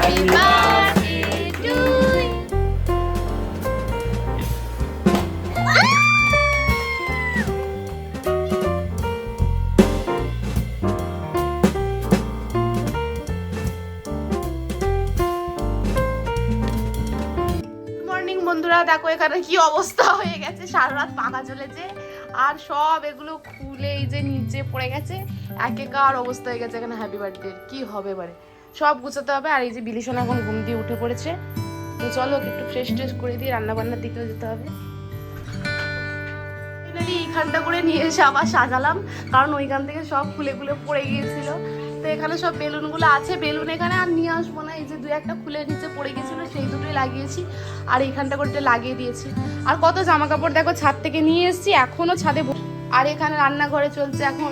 Happy birthday to you. Morning বন্ধুরা। দেখো, এখানে কি অবস্থা হয়ে গেছে। সারা রাত পাকা চলেছে। আর সব এগুলো খুলে এই যে নিচে পড়ে গেছে। এক একার অবস্থা হয়ে গেছে এখানে। হ্যাপি বার্থডে কি হবে এবারে? সব গুছাতে হবে। আর এই যে বিলিশন এখন ঘুম দিয়ে উঠে পড়েছে। তো চলো একটু ফ্রেশ ট্রেশ করে দিয়ে রান্না বান্নার দিকেও যেতে হবে। এইখানটা করে নিয়ে এসে আবার সাজালাম। কারণ ওইখান থেকে সব খুলে খুলে পড়ে গিয়েছিল। তো এখানে সব বেলুনগুলো আছে। বেলুন এখানে আর নিয়ে আসব না। এই যে দু একটা খুলে নিচে পড়ে গেছিল সেই দুটোই লাগিয়েছি। আর এইখানটা করে লাগিয়ে দিয়েছি। আর কত জামা কাপড় দেখো, ছাদ থেকে নিয়ে এসেছি। এখনও ছাদে আর এখানে রান্নাঘরে চলছে এখন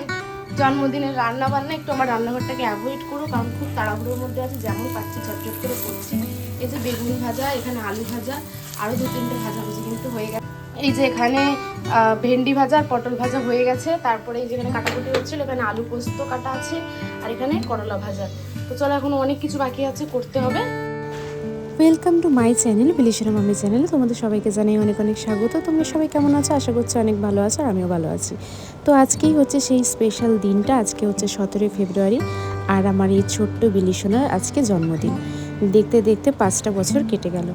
জন্মদিনের রান্না বান্না একটু আমার রান্নাঘরটাকে অ্যাভয়েড করো, কারণ খুব তাড়াহুড়োর মধ্যে আছে, যেমন পাচ্ছি ঝটঝট করে করছি। এই যে বেগুন ভাজা, এখানে আলু ভাজা আরও দু তিনটে ভাজা ভুজি কিন্তু হয়ে গেছে। এই যে এখানে ভেন্ডি ভাজা আর পটল ভাজা হয়ে গেছে। তারপরে এই যেখানে কাটাকুটি হচ্ছিল, এখানে আলু পোস্ত কাটা আছে, আর এখানে করলা ভাজা। তো চলো, এখন অনেক কিছু বাকি আছে, করতে হবে। ওয়েলকাম টু মাই চ্যানেল বিলিশনা মামি চ্যানেলে তোমাদের সবাইকে জানাই অনেক অনেক স্বাগত। তোমরা সবাই কেমন আছো? আশা করছি অনেক ভালো আছো আর আমিও ভালো আছি। তো আজকেই হচ্ছে সেই স্পেশাল দিনটা। আজকে হচ্ছে সতেরোই ফেব্রুয়ারি আর আমার এই ছোট্ট বিলিশনার আজকে জন্মদিন। দেখতে দেখতে পাঁচটা বছর কেটে গেল।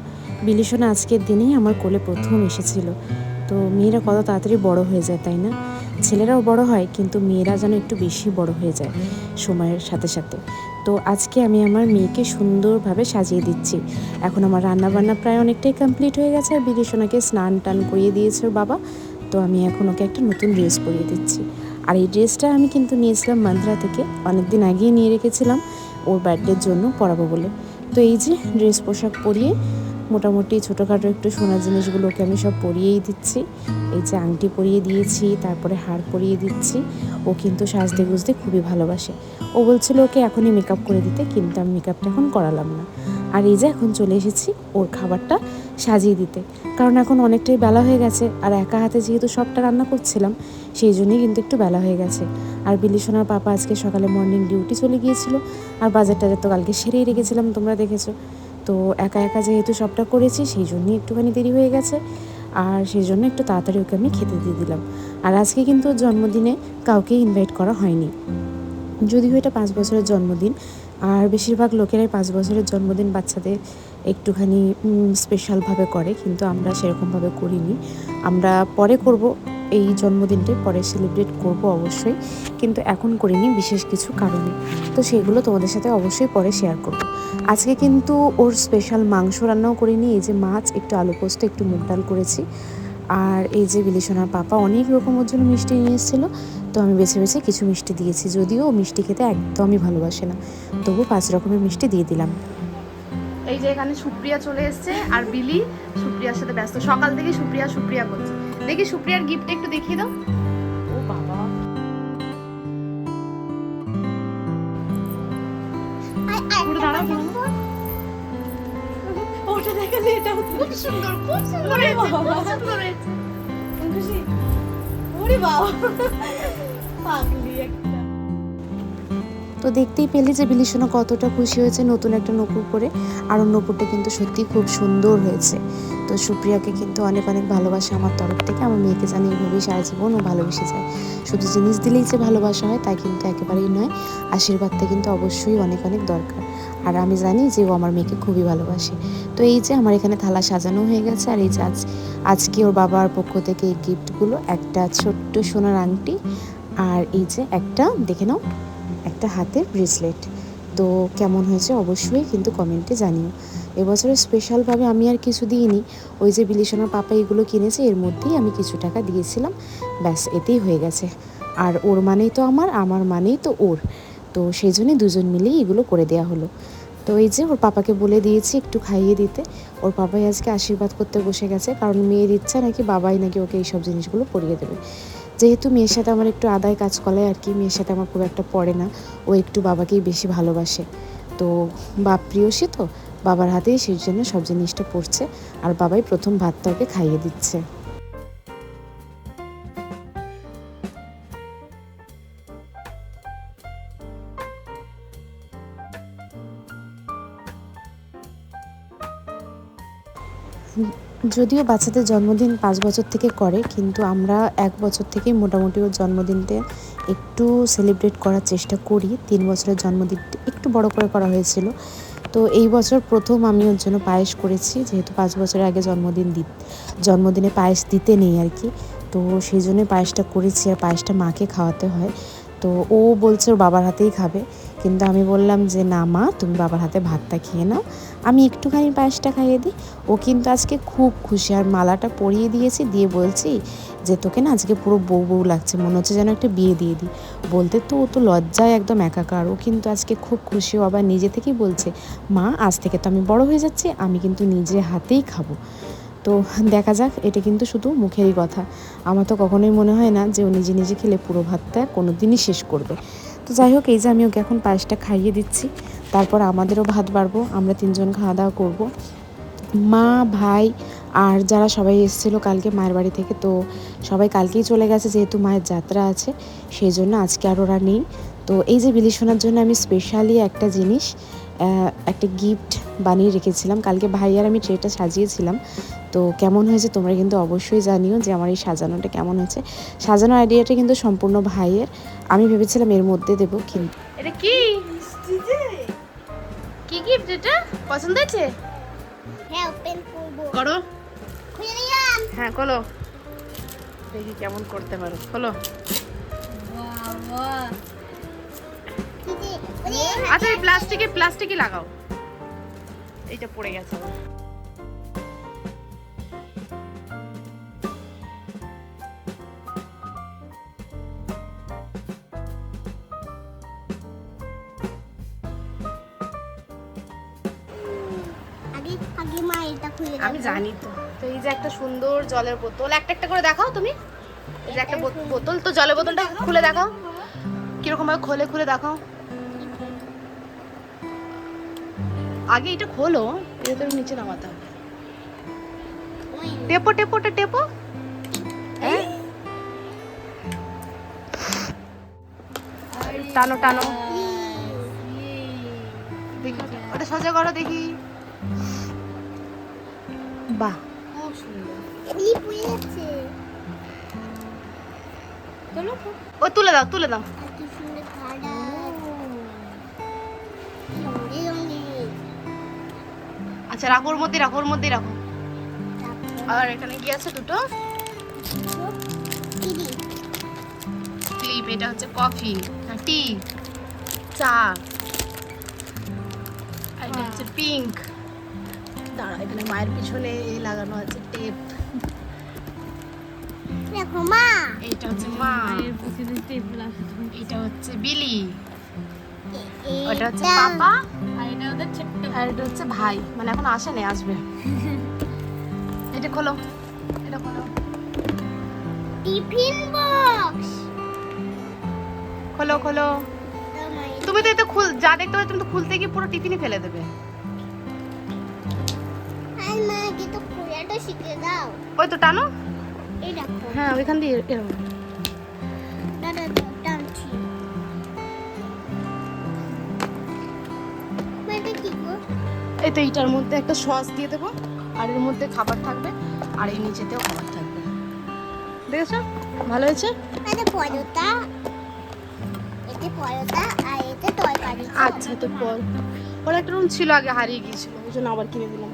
বিলিশনা আজকের দিনেই আমার কোলে প্রথম এসেছিল। তো মেয়েরা কত তাড়াতাড়ি বড় হয়ে যায়, তাই না? ছেলেরাও বড় হয়, কিন্তু মেয়েরা যেন একটু বেশি বড় হয়ে যায় সময়ের সাথে সাথে। তো আজকে আমি আমার মেয়েকে সুন্দরভাবে সাজিয়ে দিচ্ছি। এখন আমার রান্না বান্না প্রায় অনেকটাই কমপ্লিট হয়ে গেছে। আর বিদেশনাকে স্নান টান করিয়ে দিয়েছে বাবা। তো আমি এখন ওকে একটা নতুন ড্রেস পরিয়ে দিচ্ছি। আর এই ড্রেসটা আমি কিন্তু নিয়েছিলাম মান্দ্রা থেকে। অনেক দিন আগেই নিয়ে রেখেছিলাম। ওর বার্থডের জন্য পরাবো বলে। তো এই যে ড্রেস পোশাক পরিয়ে মোটামুটি ছোটোখাটো একটু সোনার জিনিসগুলোকে আমি সব পরিয়েই দিচ্ছি। এই যে আংটি পরিয়ে দিয়েছি, তারপরে হার পরিয়ে দিচ্ছি। ও কিন্তু সাজতে গুজতে খুবই ভালোবাসে। ও বলছিল ওকে এখনই মেকআপ করে দিতে, কিন্তু আমি মেকআপটা এখন করালাম না। আর এই যে এখন চলে এসেছি ওর খাবারটা সাজিয়ে দিতে। কারণ এখন অনেকটাই বেলা হয়ে গেছে, আর একা হাতে যেহেতু সবটা রান্না করছিলাম, সেই জন্যই কিন্তু একটু বেলা হয়ে গেছে। আর বিলিসোনার পাপা আজকে সকালে মর্নিং ডিউটি চলে গিয়েছিল, আর বাজার টাজার তো কালকে সেরেই রেখেছিলাম, তোমরা দেখেছ। তো একা একা যেহেতু সবটা করেছি, সেই জন্যই একটুখানি দেরি হয়ে গেছে। আর সেই জন্য একটু তাড়াতাড়ি ওকে আমি খেতে দিয়ে দিলাম। আর আজকে কিন্তু জন্মদিনে কাউকে ইনভাইট করা হয়নি। যদিও এটা পাঁচ বছরের জন্মদিন, আর বেশিরভাগ লোকেরাই পাঁচ বছরের জন্মদিন বাচ্চাদের একটুখানি স্পেশালভাবে করে, কিন্তু আমরা সেরকমভাবে করিনি। আমরা পরে করব, এই জন্মদিনটাই পরে সেলিব্রেট করব অবশ্যই, কিন্তু এখন করিনি বিশেষ কিছু কারণে। তো সেগুলো তোমাদের সাথে অবশ্যই পরে শেয়ার করব। আজকে কিন্তু ওর স্পেশাল মাংস রান্নাও করিনি, এই যে মাছ, একটু আলু পোস্ত, একটু মুগ ডাল করেছি। আর এই যে বিলিসোনার পাপা, অনেক রকম ওর জন্য মিষ্টি নিয়ে এসেছিল, তো আমি বেছে বেছে কিছু মিষ্টি দিয়েছি, যদিও মিষ্টি খেতে একদমই ভালোবাসে না। তবু পাঁচ রকমের মিষ্টি দিয়ে দিলাম। এই যে এখানে সুপ্রিয়া চলে এসেছে, আর বিলি সুপ্রিয়ার সাথে ব্যস্ত। সকাল থেকে সুপ্রিয়া সুপ্রিয়া করছে দেখি সুপ্রিয়ার গিফট একটু দেখিয়ে দাও। ওটা দেখালে এটা খুব সুন্দর খুব সুন্দর হয়েছে খুব সুন্দর হয়েছে। খুশি? ওরে বাবা। পাগলি একটা। তো দেখতেই পেলে যে বিলিসোনা কতটা খুশি হয়েছে নতুন একটা নপুর পরে। আর ওর নপুরটা কিন্তু সত্যি খুব সুন্দর হয়েছে। তো সুপ্রিয়াকে কিন্তু অনেক অনেক ভালোবাসা আমার তরফ থেকে। আমার মেয়েকে জানি এইভাবেই সারা জীবন ও ভালোবেসে যায়। শুধু জিনিস দিলেই যে ভালোবাসা হয় তা কিন্তু একেবারেই নয়। আশীর্বাদটা কিন্তু অবশ্যই অনেক অনেক দরকার। আর আমি জানি যে ও আমার মেয়েকে খুবই ভালোবাসে। তো এই যে আমার এখানে থালা সাজানো হয়ে গেছে আর এই যে আজ আজকে ওর বাবার পক্ষ থেকে এই গিফটগুলো একটা ছোট্ট সোনার আংটি আর এই যে একটা, দেখে নাও, একটা হাতের ব্রেসলেট তো কেমন হয়েছে অবশ্যই কিন্তু কমেন্টে জানিও। এবছরে স্পেশালভাবে আমি আর কিছু দিইনি। ওই যে বিলিসোনার পাপা এগুলো কিনেছে, এর মধ্যেই আমি কিছু টাকা দিয়েছিলাম। ব্যাস, এতেই হয়ে গেছে। আর ওর মানেই তো আমার আমার মানেই তো ওর। তো সেই জন্যে দুজন মিলেই এগুলো করে দেওয়া হলো। তো এই যে ওর পাপাকে বলে দিয়েছি একটু খাইয়ে দিতে। ওর পাপাই আজকে আশীর্বাদ করতে বসে গেছে, কারণ মেয়ের ইচ্ছা নাকি বাবাই নাকি ওকে এইসব জিনিসগুলো পরিয়ে দেবে। যেহেতু মেয়ের সাথে আমার একটু আদায় কাজ করায় আর কি, মেয়ের সাথে আমার খুব একটা পড়ে না, ও একটু বাবাকেই বেশি ভালোবাসে। তো বাপ প্রিয়সী তো, বাবার হাতেই সেই জন্য সব জিনিসটা পড়ছে আর বাবাই প্রথম ভাতটা ওকে খাইয়ে দিচ্ছে। যদিও বাচ্চাদের জন্মদিন পাঁচ বছর থেকে করে, কিন্তু আমরা এক বছর থেকে মোটামুটি ওর জন্মদিনটা একটু সেলিব্রেট করার চেষ্টা করি। তিন বছরের জন্মদিনটা একটু বড় করে করা হয়েছিল। তো এই বছর প্রথম আমি ওর জন্য পায়েস করেছি, যেহেতু পাঁচ বছরের আগে জন্মদিন দি জন্মদিনে পায়েস দিতে নেই আর কি। তো সেই জন্য পায়েসটা করেছি আর পায়েসটা মাকে খাওয়াতে হয়। তো ও বলছে ওর বাবার হাতেই খাবে। কিন্তু আমি বললাম যে, না মা, তুমি বাবার হাতে ভাতটা খেয়ে নাও। আমি একটুখানি পায়েসটা খাইয়ে দিই। ও কিন্তু আজকে খুব খুশি। আর মালাটা পরিয়ে দিয়েছি, দিয়ে বলছি যে, তোকে না আজকে পুরো বউ বউ লাগছে, মনে হচ্ছে যেন একটা বিয়ে দিয়ে দিই। বলতে তো ও তো লজ্জায় একদম একাকার। ও কিন্তু আজকে খুব খুশি। ও আবার নিজে থেকেই বলছে, মা, আজ থেকে তো আমি বড় হয়ে যাচ্ছি, আমি কিন্তু নিজে হাতেই খাব। তো দেখা যাক, এটা কিন্তু শুধু মুখেরই কথা। আমার তো কখনোই মনে হয় না যে, ও নিজে নিজে খেলে পুরো ভাতটা কোনো দিনই শেষ করবে। তো যাই হোক, এই যে আমি ওকে এখন পায়েসটা খাইয়ে দিচ্ছি। তারপর আমাদেরও ভাত বাড়বো, আমরা তিনজন খাওয়া দাওয়া করব। মা, ভাই আর যারা সবাই এসেছিল কালকে মায়ের বাড়ি থেকে, তো সবাই কালকেই চলে গেছে যেহেতু মায়ের যাত্রা আছে সেই জন্য আজকে আর ওরা নেই। তো এই যে বিলি শোনার জন্য আমি স্পেশালি একটা জিনিস একটা গিফট বানিয়ে রেখেছিলাম। কালকে ভাই আর আমি ট্রেটা সাজিয়েছিলাম। তো কেমন হয়েছে তোমরা কিন্তু অবশ্যই জানিও যে আমার এই সাজানোটা কেমন হয়েছে। সাজানোর আইডিয়াটা কিন্তু সম্পূর্ণ ভাইয়ের। আমি ভেবেছিলাম এর মধ্যে দেবো, কিন্তু এটা কি? কি গিফট এটা? পছন্দ হয়েছে? হ্যাঁ ওপেন করব। করো। খুলে দিলাম হ্যাঁ কলো দেখি কেমন করতে পারো। খোলো। আচ্ছা প্লাস্টিকে প্লাস্টিকই লাগাও। এইটা পড়ে গেছে। জানি তো। তো এই যে একটা সুন্দর জলের বোতল। একটা একটা করে দেখাও তুমি। এই যে একটা বোত- বোতল। তো জলের বোতলটা খুলে দেখাও। কীরকম ভাবে খোলে খুলে দেখাও। আগে এটা খোলো এটা তো নিচে নামাতে হবে। টেপো টেপো, ওটা টেপো। হ্যাঁ? টানো টানো। ওটা সোজা করো, দেখি। বাহ। ও তুলে দাও তুলে দাও। আচ্ছা রাখো ওর মধ্যে রাখো ওর মধ্যেই রাখো। আর এখানে কি আছে দুটো? ক্লিপ এটা হচ্ছে কফি টি চা আর এটা হচ্ছে পিঙ্ক। দাঁড়া এখানে মায়ের পিছনে এই লাগানো আছে টেপ দেখো মা। এইটা হচ্ছে মা। এটা হচ্ছে বিলি। ওটা হচ্ছে এটা- পাপা। আর এটা ওদের ছোট্ট আর এটা হচ্ছে ভাই। মানে এখন আসেনি আসবে। এটা খোলো। এটা খোলো। Tiffin box. খোলো খোলো। তুমি তো এটা খুল যা দেখতে পাচ্ছ তুমি তো খুলতে গিয়ে পুরো টিফিনই ফেলে দেবে। তো শিখে দাও ওই তো টানো। হ্যাঁ ওইখান দিয়ে এরকম। দাদা দাও টানছি। মা, এটা কি গো? এই তো এইটার মধ্যে একটা সস দিয়ে দেবো আর এর মধ্যে খাবার থাকবে আর এই নিচেতেও খাবার থাকবে। দেখেছ? ভালো হয়েছে? এটা পরোটা। এতে পরোটা আর এতে তরকারি। আচ্ছা তো পর ওর একটা রুম ছিল আগে হারিয়ে গিয়েছিল ওই জন্য আবার কিনে দিলাম।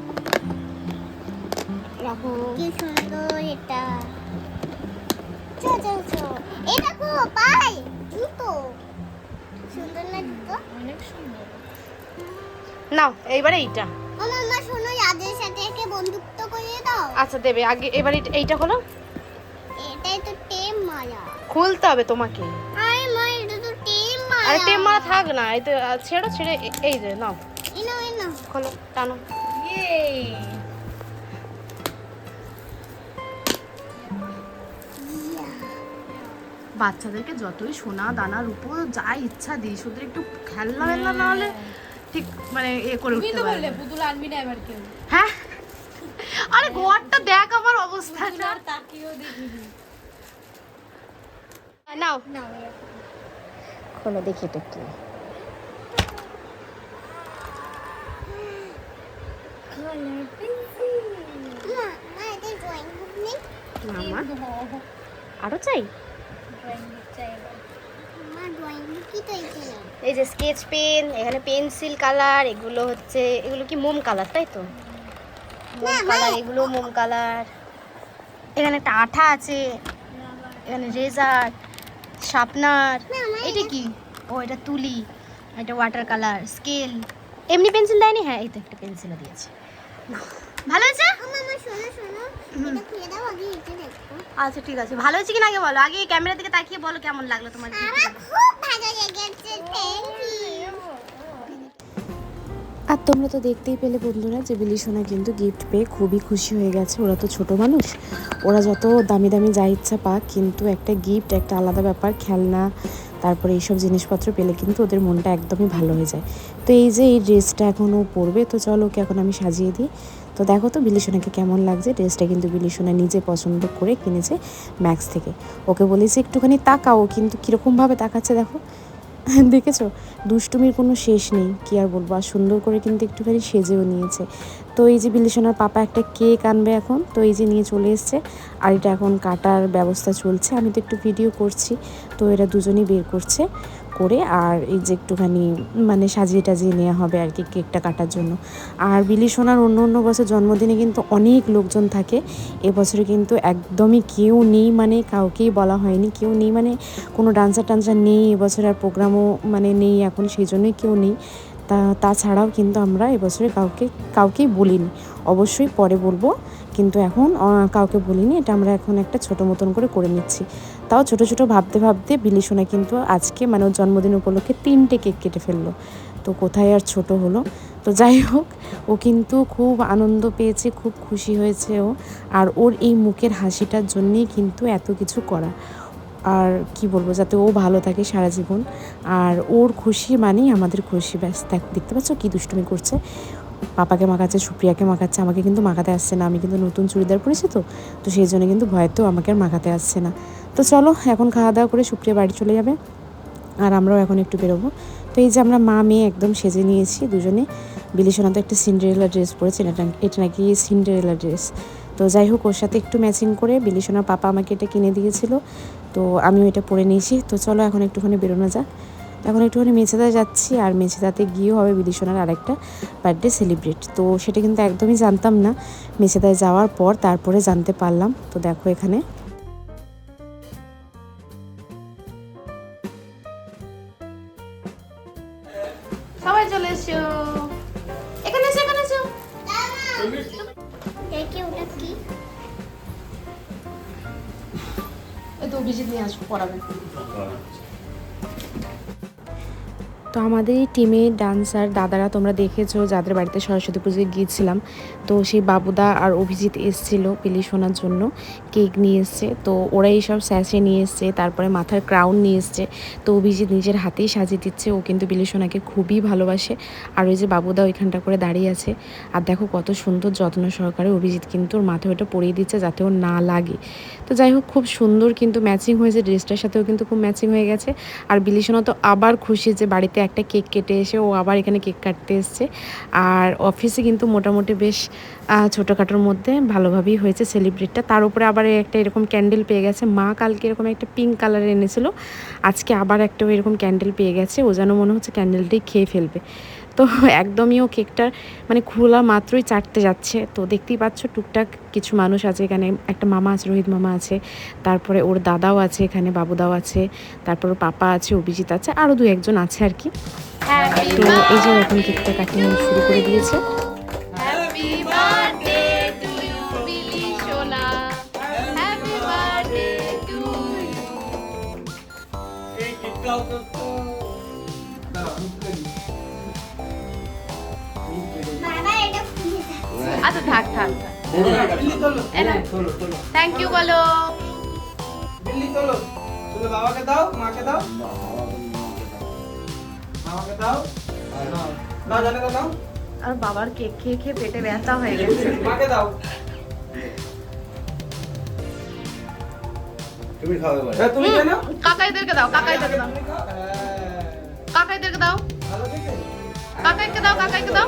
রাখো। কি সুন্দর এটা। চো চো চো। এই দেখো পাই জুতো। সুন্দর না জুতো নাও এইবারে এইটা। ও মামা শোনো ইয়াদের সাথে একে বন্ধুত্ব করিয়ে দাও। আচ্ছা দেবে আগে এবার এইটা- এইটা হলো এটাই তো টেম মারা খুলতে হবে তোমাকে। আরে মা এটা তো টেম মারা আরে টেম মারা থাক না এই তো ছেড়ো ছেড়ে এই যে নাও। এনো এনো খোলো টানো। বাচ্চাদেরকে যতই সোনা দানার উপর যা ইচ্ছা দিই শুধু একটু খেলনা মেলনা না হলে ঠিক মানে এ করে উঠতে পারবে পুতুল আনবি না এবার কেউ। হ্যাঁ? আরে ঘরটা দেখ আমার অবস্থাটা তাকিয়েও দেখিনি। নাও। নাও খোলো দেখি এটা কি। আরও চাই? এই যে স্কেচ পেন এখানে পেন্সিল কালার এগুলো হচ্ছে এগুলো কি মোম কালার তাই তো? মোম কালার এগুলো মোম কালার এখানে একটা আঠা আছে এখানে রেজার শার্পনার এটা কি? ও এটা তুলি এটা ওয়াটার কালার স্কেল এমনি পেন্সিল দেয়নি? হ্যাঁ এই তো একটা পেন্সিলও দিয়েছে। ভালো হয়েছে আচ্ছা ঠিক আছে। ভালো হয়েছে কিনা আগে বলো? আগে ক্যামেরা দিকে তাকিয়ে বলো কেমন লাগল তোমার খুব ভালো লেগেছে থ্যাংক ইউ আর তোমরা তো দেখতেই পেলে বন্ধুরা যে বিলি সোনা কিন্তু গিফট পেয়ে খুবই খুশি হয়ে গেছে। ওরা তো ছোট মানুষ। ওরা যত দামি দামি যা ইচ্ছা পাক কিন্তু একটা গিফট একটা আলাদা ব্যাপার খেলনা তারপরে এইসব জিনিসপত্র পেলে কিন্তু ওদের মনটা একদমই ভালো হয়ে যায়। তো এই যে এই ড্রেসটা এখন ও পরবে তো চলো ওকে এখন আমি সাজিয়ে দিই। তো দেখো তো বিলিসোনাকে কেমন লাগছে। ড্রেসটা কিন্তু বিলিসোনা নিজে পছন্দ করে কিনেছে ম্যাক্স থেকে। ওকে বলেছে একটুখানি তাকাও, কিন্তু কীরকমভাবে তাকাচ্ছে দেখো। দেখেছ? দুষ্টুমির কোনো শেষ নেই, কি আর বলব? আর সুন্দর করে কিন্তু একটুখানি সেজেও নিয়েছে। তো এই যে বিলিসোনার পাপা একটা কেক আনবে এখন, তো এই যে নিয়ে চলে এসছে। আর এটা এখন কাটার ব্যবস্থা চলছে। আমি তো একটু ভিডিও করছি, তো এরা দুজনেই বের করছে। করে আর এই যে একটুখানি মানে সাজিয়ে টাজিয়ে নেওয়া হবে আর কি কেকটা কাটার জন্য। আর বিলি সোনার অন্য অন্য বছর জন্মদিনে কিন্তু অনেক লোকজন থাকে। এবছরে কিন্তু একদমই কেউ নেই মানে কাউকেই বলা হয়নি। কেউ নেই মানে কোনো ডান্সার টান্সার নেই, এবছর আর প্রোগ্রামও মানে নেই এখন, সেই জন্যই কেউ নেই। তা, তাছাড়াও কিন্তু আমরা এবছরে কাউকে, কাউকেই বলিনি। অবশ্যই পরে বলব, কিন্তু এখন কাউকে বলিনি। এটা আমরা এখন একটা ছোটো মতন করে করে নিচ্ছি। তাও ছোট ছোট ভাবতে ভাবতে বিলি সোনা কিন্তু আজকে মানে ওর জন্মদিন উপলক্ষে তিনটে কেক কেটে ফেলল। তো কোথায় আর ছোট হলো? তো যাই হোক, ও কিন্তু খুব আনন্দ পেয়েছে, খুব খুশি হয়েছে ও। আর ওর এই মুখের হাসিটার জন্যেই কিন্তু এত কিছু করা। আর কি বলব, যাতে ও ভালো থাকে সারা জীবন। আর ওর খুশি মানেই আমাদের খুশি, ব্যাস। দেখ, দেখতে পাচ্ছ কী দুষ্টুমি করছে? পাপাকে মাখাচ্ছে, সুপ্রিয়াকে মাখাচ্ছে, আমাকে কিন্তু মাখাতে আসছে না। আমি কিন্তু নতুন চুড়িদার পরেছি তো তো সেই জন্য কিন্তু ভয়তেও আমাকে আর মাখাতে আসছে না। তো চলো, এখন খাওয়া দাওয়া করে সুপ্রিয়া বাড়ি চলে যাবে আর আমরাও এখন একটু বেরোবো। তো এই যে আমরা মা, মেয়ে একদম সেজে নিয়েছি দুজনে। বিলিসোনা তো একটা সিন্ডারেলা ড্রেস পরেছে, এটা এটা নাকি সিন্ডারেলা ড্রেস। তো যাই হোক, ওর সাথে একটু ম্যাচিং করে বিলিসোনার পাপা আমাকে এটা কিনে দিয়েছিল। তো আমিও এটা পরে নিয়েছি। তো চলো, এখন একটুখানি বেরোনো যাক। এখন একটুখানি মেছেদা যাচ্ছি আর মেছেদাতে গিয়েও হবে বিদিশোনার আরেকটা বার্থডে সেলিব্রেট তো সেটা কিন্তু একদমই জানতাম না। মেছেদায় যাওয়ার পর তারপরে জানতে পারলাম। তো দেখো এখানে। সবাই চলে এসো। এখানে এসো এখানে এসো। তো নিয়ে আসব পড়াবে। তো আমাদের এই টিমে ডান্সার দাদারা তোমরা দেখেছ, যাদের বাড়িতে সরস্বতী পুজোয় গিয়েছিলাম। তো সেই বাবুদা আর অভিজিৎ এসছিল পিলি শোনার জন্য, কেক নিয়ে এসছে। তো ওরা এইসব স্যাসে নিয়ে এসছে, তারপরে মাথার ক্রাউন নিয়ে এসছে। তো অভিজিৎ নিজের হাতেই সাজিয়ে দিচ্ছে, ও কিন্তু পিলি সোনাকে খুবই ভালোবাসে। আর ওই যে বাবুদা ওইখানটা করে দাঁড়িয়ে আছে। আর দেখো কত সুন্দর যত্ন সহকারে অভিজিৎ কিন্তু ওর মাথায় ওটা পরিয়ে দিচ্ছে, যাতে ওর না লাগে। তো যাই হোক, খুব সুন্দর কিন্তু ম্যাচিং হয়েছে। ড্রেসটার সাথেও কিন্তু খুব ম্যাচিং হয়ে গেছে। আর বিলিসোনা তো আবার খুশি যে বাড়িতে একটা কেক কেটে এসে ও আবার এখানে কেক কাটতে এসছে। আর অফিসে কিন্তু মোটামুটি বেশ ছোটোখাটোর মধ্যে ভালোভাবেই হয়েছে সেলিব্রেটটা তার উপরে আবার একটা এরকম ক্যান্ডেল পেয়ে গেছে। মা কালকে এরকম একটা পিঙ্ক কালারের এনেছিল। আজকে আবার একটা এরকম ক্যান্ডেল পেয়ে গেছে। ও যেন মনে হচ্ছে ক্যান্ডেলটাই খেয়ে ফেলবে। তো একদমই ও কেকটার মানে খোলা মাত্রই চাটতে যাচ্ছে। তো দেখতেই পাচ্ছ টুকটাক কিছু মানুষ আছে এখানে। একটা মামা আছে রোহিত মামা আছে তারপরে ওর দাদাও আছে এখানে বাবুদাও আছে তারপর ওর পাপা আছে অভিজিৎ আছে আরও দু একজন আছে আর কি। তো এই যে নতুন কেকটা কাটিং শুরু করে দিয়েছে। থাক থাক। থ্যাংক ইউ বলো বিল্লি তোলো। তুলে বাবাকে দাও মাকে দাও মামাকে দাও। দাও জানে দাও আর বাবার কেক খেয়ে খেয়ে পেটে ব্যথা হয়ে গেছে মাকে দাও তুমি খাও এবার হ্যাঁ, তুমি জানো কাকাইদেরকে দাও কাকাইদেরকে দাও তুমি। হ্যাঁ। কাকাইদেরকে দাও? কাকাইকে দাও কাকাইকে দাও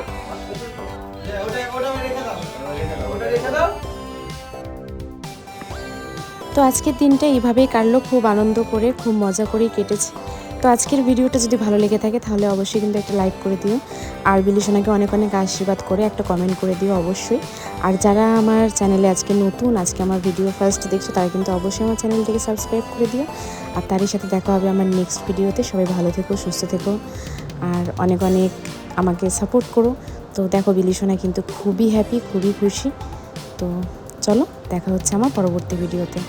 তো আজকের দিনটা এইভাবেই কাটলো, খুব আনন্দ করে, খুব মজা করেই কেটেছে। তো আজকের ভিডিওটা যদি ভালো লেগে থাকে, তাহলে অবশ্যই কিন্তু একটা লাইক করে দিও। আর বিলিসোনাকে অনেক অনেক আশীর্বাদ করে একটা কমেন্ট করে দিও অবশ্যই। আর যারা আমার চ্যানেলে আজকে নতুন, আজকে আমার ভিডিও ফার্স্ট দেখছ, তারা কিন্তু অবশ্যই আমার চ্যানেলটিকে সাবস্ক্রাইব করে দিও। আর তারই সাথে দেখা হবে আমার নেক্সট ভিডিওতে সবাই ভালো থেকো, সুস্থ থেকো। আর অনেক অনেক আমাকে সাপোর্ট করো। তো দেখো বিলিসোনা কিন্তু খুবই হ্যাপি খুবই খুশি। তো চলো, দেখা হচ্ছে আমার পরবর্তী ভিডিওতে